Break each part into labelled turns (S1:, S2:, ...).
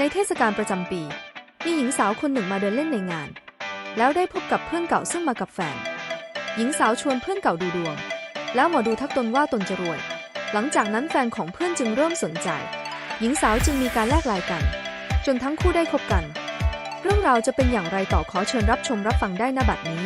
S1: ในเทศกาลประจำปี มีหญิงสาวคนหนึ่งมาเดินเล่นในงาน แล้วได้พบกับเพื่อนเก่าซึ่งมากับแฟน หญิงสาวชวนเพื่อนเก่าดูดวง แล้วหมอดูทักตนว่าตนจะรวย หลังจากนั้นแฟนของเพื่อนจึงเริ่มสนใจ หญิงสาวจึงมีการแลกลน์กัน จนทั้งคู่ได้คบกัน เรื่องราวจะเป็นอย่างไรต่อขอเชิญรับชมรับฟังได้ณบัดนี้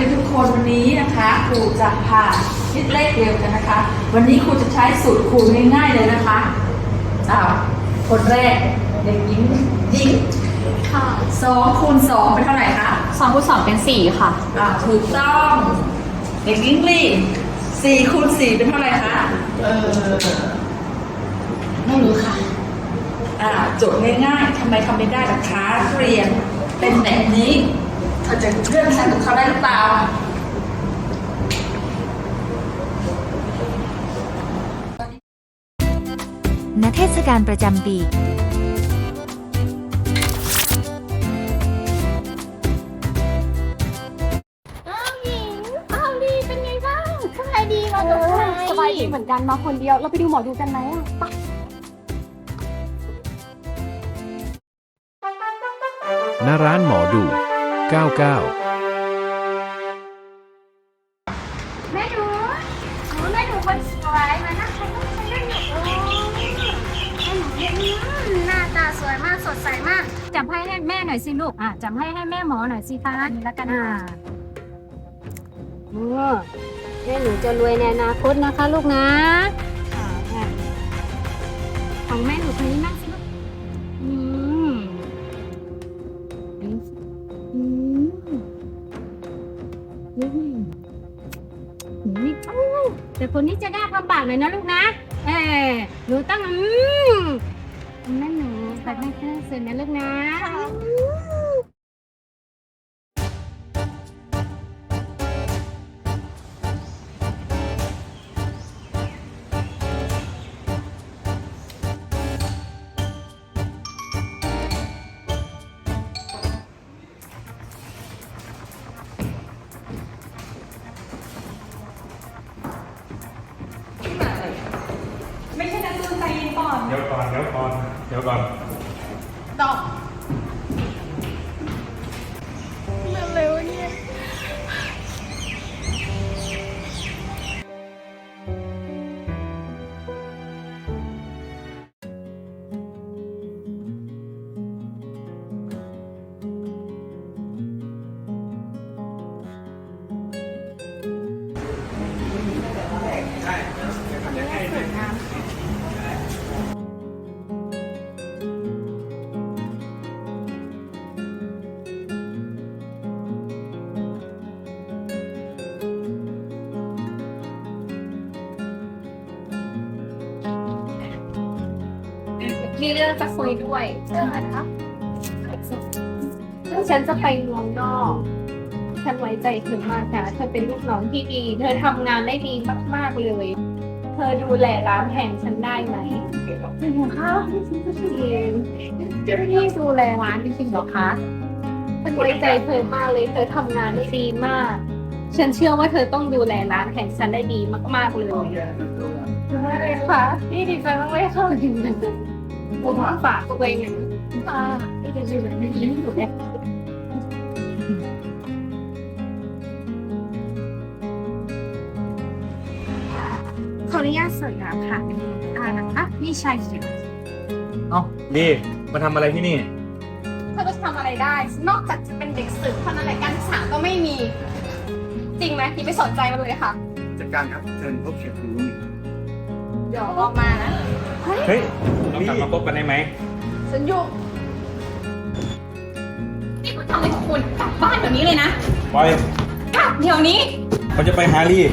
S2: คุยทุกคนวันนี้นะคะครูจะพาคิดเลขเร็วกันนะคะ วันนี้ครูจะใช้สูตรคูณง่ายๆเลยนะคะอ้าวคนแรกเด็กหญิงหญิง
S3: ค่ะ
S2: สองคูณสองเป็นเท่าไหร่คะ
S3: สองคูณสองเป็นสี่ค่ะ
S2: อ่าถูกต้องเด็กหญิงลีสี่คูณสี่เป็นเท่าไหร่คะ
S3: เออไม่รู้ค่ะ
S2: อ่าโจทย์ง่ายๆทำไมทำไม่ได้ล่ะคะเรียนเป็นแบบนี้ เธอจะเลื่อนชั้นกับเขาได้หรือเปล่า
S4: ณเทศกาลประจำปี
S5: อ้าวหญิงอ้าวลีเป็นไงบ้างสบายดีมาตกใจ
S6: สบายดีเหมือนกันมาคนเดียว เราไปดูหมอดูกันไหมอะไป
S7: ณร้านหมอดู 99
S5: แม่หนูหนูแม่หนูคนสวยมานั่งใครก็ไม่ใช่ได้หนูแม่หนูเนี่ยอืมหน้าตาสวยมากสดใสมาก
S6: จับให้ให้แม่หน่อยสิลูกอะจับให้ให้แม่หมอหน่อยสิคะนี่แล้วกันอ่าเออแม่หนูจะรวยในอนาคตนะคะ ลูกนะอ่าอะของแม่หนูคนนี้นั่ง แต่คนนี้จะได้ลำบากหน่อยนะลูกนะ เออหนูต้องอืมแม่หนูตัดให้เครื่องเสร็จนะลูกนะ
S8: ดี๋ยวก่อนเดี๋ยวก่อน
S6: มีเรื่องจะคุยด้วยเรื่องอะไรคะฉันจะไปเมืองนอก ฉันไว้ใจเธอมากนะเธอเป็นลูกน้องที่ดี เธอทำงานได้ดีมาก ๆ เลย เธอดูแลร้านแห่งฉันได้ไหมจริงเหรอคะจริงพี่ดูแลร้านจริงๆเหรอคะฉันไว้ใจเธอมากเลย เธอทำงานได้ดีมาก ฉันเชื่อว่าเธอต้องดูแลร้านแห่งฉันได้ดีมาก ๆเลยมากเลยค่ะนี่ดีใจมากเลยค่ะ ผมฝากตัวเองค่ะที่จะอแบบนี้อยู่เนี่ยขออนุญาตสวยงามค่ะอ่าอะนี่ใช่สิ
S8: เอ้าดีมาทำอะไรที่นี่
S6: เธอจะทำอะไรได้ นอกจากจะเป็นเด็กสื่อเท่านั้นแหละการศึกษาก็ไม่มี จริงไหมที่ไม่สนใจมันเลยค่ะ
S9: จัดการครับเชิญพบเขียนรู้
S6: เดี๋ยวออกมานะ
S8: เฮ้ยเรากลับมาพบกันได้ไหม
S6: ฉันยุ่งนี่คุณทำอะไรของคุณกลับบ้านเดี๋ยวนี้เลยนะ
S8: ปล่อย
S6: กลับเดี๋ยวนี้
S8: เขาจะไปฮารี่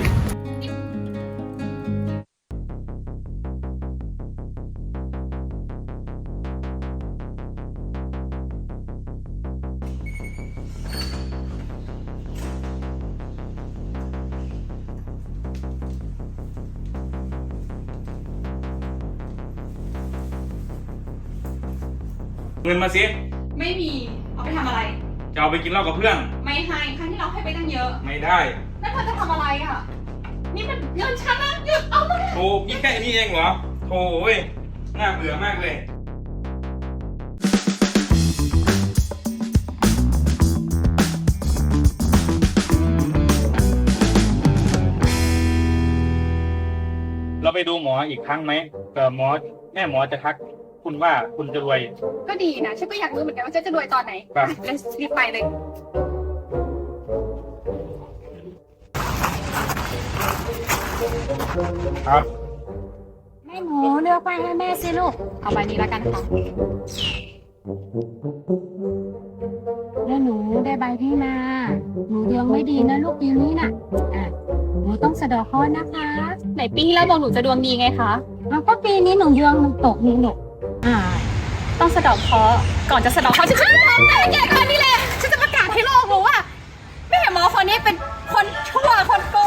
S8: เงินมาสิ
S3: ไม่มี เอาไปทำอะไร
S8: จจะเอาไปกินเหล้ากับเพื่อน
S6: ไม่ให้ครั้งที่เราให้ไปตั้งเยอะ
S8: ไม่ได้
S6: แล้วเธอจะทำอะไรอะ นี่มันเงินฉันนะหยุดเอามา
S8: โธ่พี่แค่นี้เองเหรอโธ่เว้ยน่าเบื่อมากเลย เราไปดูหมออีกครั้งไหมเผื่อหมอแม่หมอจะทัก คุณว่าคุณจะรวย
S6: ก็ดีนะฉันก็อยากรู้เหมือนกันว่าฉันจะรวยตอนไหน
S8: ครับ
S6: งั้นรีบไปเลย
S8: ครับ
S5: แม่หนูเลือกไปให้แม่สิลูก
S6: เอาใบนี้แล้วกันค่ะ
S5: แม่หนูได้ใบที่มา หนูดวงไม่ดีนะลูกปีนี้น่ะอะหนูต้องสะเดอกเคราะห์นะคะ
S6: ไหนปีที่แล้วบอกหนูจะดวงดีไงคะ
S5: เอาก็ปีนี้หนูดวงมันตกนี่ลูก อ่า
S6: ต้องสะเดอกเคราะห์ก่อนจะสะเดอกเคราะห์ฉันจะทำแต่แกก่อนนี่แหละฉันจะประกาศให้โลกรู้ว่า ไม่เห็นหมอคนนี้เป็นคนชั่วคนโก
S10: ง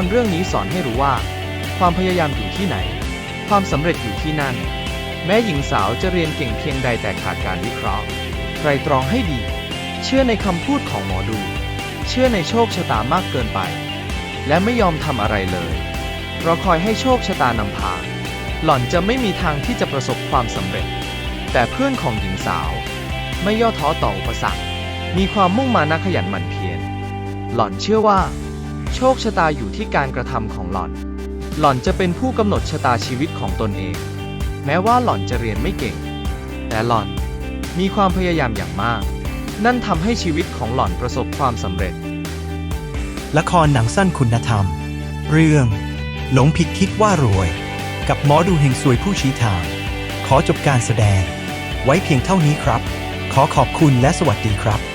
S10: รเรื่องนี้สอนให้รู้ว่า ความพยายามอยู่ที่ไหน ความสำเร็จอยู่ที่นั่น แม้หญิงสาวจะเรียนเก่งเพียงใดแต่ขาดการวิเคราะห์ไตรตรองให้ดี เชื่อในคำพูดของหมอดู เชื่อในโชคชะตามากเกินไป และไม่ยอมทำอะไรเลยรอคอยให้โชคชะตานำพา หล่อนจะไม่มีทางที่จะประสบความสำเร็จ แต่เพื่อนของหญิงสาว ไม่ย่อท้อต่ออุปสรรค มีความมุ่งมานะขยันหมั่นเพียร หล่อนเชื่อว่า โชคชะตาอยู่ที่การกระทำของหล่อน หล่อนจะเป็นผู้กำหนดชะตาชีวิตของตนเอง แม้ว่าหล่อนจะเรียนไม่เก่ง แต่หล่อนมีความพยายามอย่างมาก นั่นทำให้ชีวิตของหล่อนประสบความสำเร็จ
S11: ละครหนังสั้นคุณธรรม เรื่อง หลงผิดคิดว่ารวย กับหมอดูเฮงซวยผู้ชี้ทาง ขอจบการแสดง ไว้เพียงเท่านี้ครับ ขอขอบคุณและสวัสดีครับ